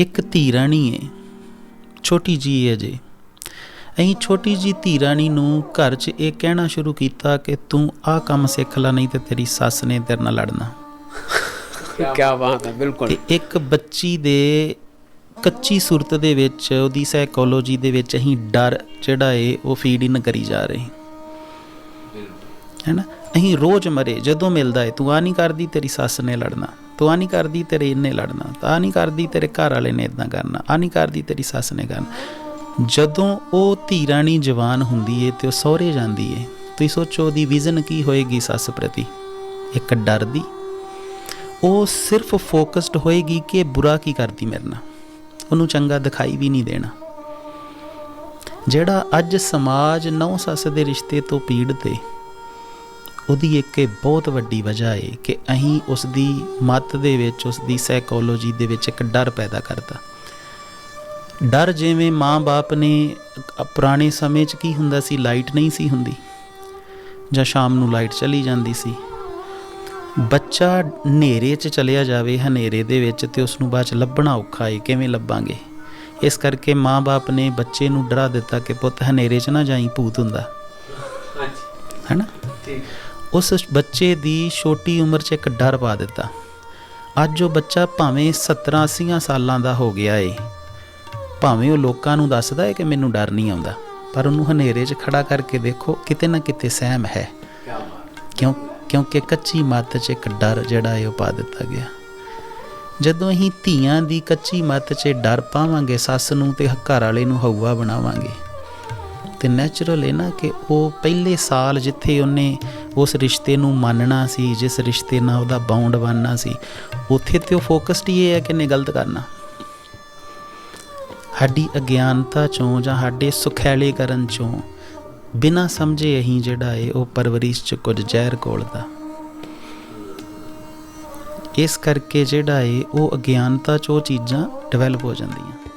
ਇੱਕ ਧੀ ਰਾਣੀ ਏ। ਛੋਟੀ ਜੀ ਹੈ ਜੇ ਅਸੀਂ ਛੋਟੀ ਜੀ ਧੀ ਰਾਣੀ ਨੂੰ ਘਰ 'ਚ ਇਹ ਕਹਿਣਾ ਸ਼ੁਰੂ ਕੀਤਾ ਕਿ ਤੂੰ ਆਹ ਕੰਮ ਸਿੱਖ ਲੈ ਨਹੀਂ ਤੇ ਤੇਰੀ ਸੱਸ ਨੇ ਤੇਰੇ ਨਾਲ ਲੜਨਾ। ਕੀ ਬਾਤ ਹੈ ਬਿਲਕੁਲ। ਇੱਕ ਬੱਚੀ ਦੇ ਕੱਚੀ ਸੁਰਤ ਦੇ ਵਿੱਚ ਉਹਦੀ ਸਾਈਕੋਲੋਜੀ ਦੇ ਵਿੱਚ ਅਸੀਂ ਡਰ ਜਿਹੜਾ ਏ ਉਹ ਫੀਡ ਇਨ ਕਰੀ ਜਾ ਰਹੇ। ਹੈਨਾ? ਅਸੀਂ ਰੋਜ਼ ਮਰੇ ਜਦੋਂ ਮਿਲਦਾ ਏ ਤੂੰ ਆ ਨਹੀਂ ਕਰਦੀ ਤੇਰੀ ਸੱਸ ਨੇ ਲੜਨਾ। ਤੂੰ ਆ ਨਹੀਂ ਕਰਦੀ ਤੇਰੇ ਇਹਨੇ ਲੜਨਾ, ਤਾਂ ਆ ਨਹੀਂ ਕਰਦੀ ਤੇਰੇ ਘਰ ਵਾਲੇ ਨੇ ਇਦਾਂ ਕਰਨਾ ਆ ਨਹੀਂ ਕਰਦੀ ਤੇਰੀ ਸੱਸ ਨੇ ਕਰਨਾ। ਜਦੋਂ ਉਹ ਧੀ ਰਾਣੀ ਜਵਾਨ ਹੁੰਦੀ ਏ ਤੇ ਉਹ ਸਹੁਰੇ ਜਾਂਦੀ ਏ, ਤੁਸੀਂ ਸੋਚੋ ਉਹਦੀ ਵਿਜ਼ਨ ਕੀ ਹੋਏਗੀ ਸੱਸ ਪ੍ਰਤੀ? ਇੱਕ ਡਰ ਦੀ ਉਹ ਸਿਰਫ ਫੋਕਸਡ ਹੋਏਗੀ ਕਿ ਬੁਰਾ ਕੀ ਕਰਦੀ ਮੇਰੇ ਨਾਲ? ਉਹਨੂੰ ਚੰਗਾ ਦਿਖਾਈ ਵੀ ਨਹੀਂ ਦੇਣਾ। ਜਿਹੜਾ ਅੱਜ ਸਮਾਜ ਨੌ ਸੱਸ ਦੇ ਰਿਸ਼ਤੇ ਤੋਂ ਪੀੜਤ ਏ ਉਹਦੀ ਇੱਕ ਇਹ ਬਹੁਤ ਵੱਡੀ ਵਜ੍ਹਾ ਏ ਕਿ ਅਸੀਂ ਉਸ ਦੀ ਮੱਤ ਦੇ ਵਿੱਚ ਉਸ ਦੀ ਸਾਈਕੋਲੋਜੀ ਦੇ ਵਿੱਚ ਇੱਕ ਡਰ ਪੈਦਾ ਕਰਤਾ। ਡਰ ਜਿਵੇਂ ਮਾਂ-ਬਾਪ ਨੇ ਪੁਰਾਣੇ ਸਮੇਂ 'ਚ ਕੀ ਹੁੰਦਾ ਸੀ? ਲਾਈਟ ਨਹੀਂ ਸੀ ਹੁੰਦੀ। ਜਾਂ ਸ਼ਾਮ ਨੂੰ ਲਾਈਟ ਚਲੀ ਜਾਂਦੀ ਸੀ। ਬੱਚਾ ਹਨੇਰੇ 'ਚ ਚਲਿਆ ਜਾਵੇ ਹਨੇਰੇ ਦੇ ਵਿੱਚ ਤੇ ਉਸ ਨੂੰ ਬਾਅਦ 'ਚ ਲੱਭਣਾ ਔਖਾ ਏ ਕਿਵੇਂ ਲੱਭਾਂਗੇ? ਇਸ ਕਰਕੇ ਮਾਂ-ਬਾਪ ਨੇ ਬੱਚੇ ਨੂੰ ਡਰਾ ਦਿੱਤਾ ਕਿ ਪੁੱਤ ਹਨੇਰੇ 'ਚ ਨਾ ਜਾਈ ਭੂਤ ਹੁੰਦਾ। ਹਾਂਜੀ। ਹੈਨਾ? ਉਸ ਬੱਚੇ ਦੀ ਛੋਟੀ ਉਮਰ 'ਚ ਇੱਕ ਡਰ ਪਾ ਦਿੱਤਾ। ਅੱਜ ਉਹ ਬੱਚਾ ਭਾਵੇਂ 17 80 ਸਾਲਾਂ ਦਾ ਹੋ ਗਿਆ ਏ। ਭਾਵੇਂ ਉਹ ਲੋਕਾਂ ਨੂੰ ਦੱਸਦਾ ਏ ਕਿ ਮੈਨੂੰ ਡਰ ਨਹੀਂ ਆਉਂਦਾ, ਪਰ ਉਹਨੂੰ ਹਨੇਰੇ 'ਚ ਖੜਾ ਕਰਕੇ ਦੇਖੋ ਕਿਤੇ ਨਾ ਕਿਤੇ ਸਹਿਮ ਹੈ। ਕਿਉਂ, ਕਿਉਂਕਿ ਕੱਚੀ ਮੱਤ 'ਚ ਇੱਕ ਡਰ ਜਿਹੜਾ ਹੈ ਉਹ ਪਾ ਦਿੱਤਾ ਗਿਆ। ਜਦੋਂ ਅਸੀਂ ਧੀਆਂ ਦੀ ਕੱਚੀ ਮੱਤ 'ਚ ਡਰ ਪਾਵਾਂਗੇ, ਸੱਸ ਨੂੰ ਤੇ ਘਰ ਵਾਲੇ ਨੂੰ ਹਊਆ ਬਣਾਵਾਂਗੇ। ਤੇ ਨੈਚੁਰਲ ਹੈ ਨਾ ਕਿ ਉਹ ਪਹਿਲੇ ਸਾਲ ਜਿੱਥੇ ਉਹਨੇ ਉਸ ਰਿਸ਼ਤੇ ਨੂੰ ਮੰਨਣਾ ਸੀ, ਜਿਸ ਰਿਸ਼ਤੇ ਨਾਲ ਉਹਦਾ ਬਾਉਂਡ ਬਣਨਾ ਸੀ, ਉੱਥੇ ਤੇ ਉਹ ਫੋਕਸਡ ਹੀ ਇਹ ਹੈ ਕਿ ਨੇ ਗਲਤ ਕਰਨਾ। ਸਾਡੀ ਅਗਿਆਨਤਾ ਚੋਂ ਜਾਂ ਸਾਡੇ ਸੁਖੈਲੇ ਕਰਨ ਚੋਂ ਬਿਨਾਂ ਸਮਝੇ ਅਸੀਂ ਜਿਹੜਾ ਏ ਉਹ ਪਰਵਰਿਸ਼ ਚ ਕੁਝ ਜ਼ਹਿਰ ਘੋਲਦਾ ਇਸ ਕਰਕੇ ਜਿਹੜਾ ਏ ਉਹ ਅਗਿਆਨਤਾ 'ਚੋਂ ਉਹ ਚੀਜ਼ਾਂ ਡਿਵੈਲਪ ਹੋ ਜਾਂਦੀਆਂ।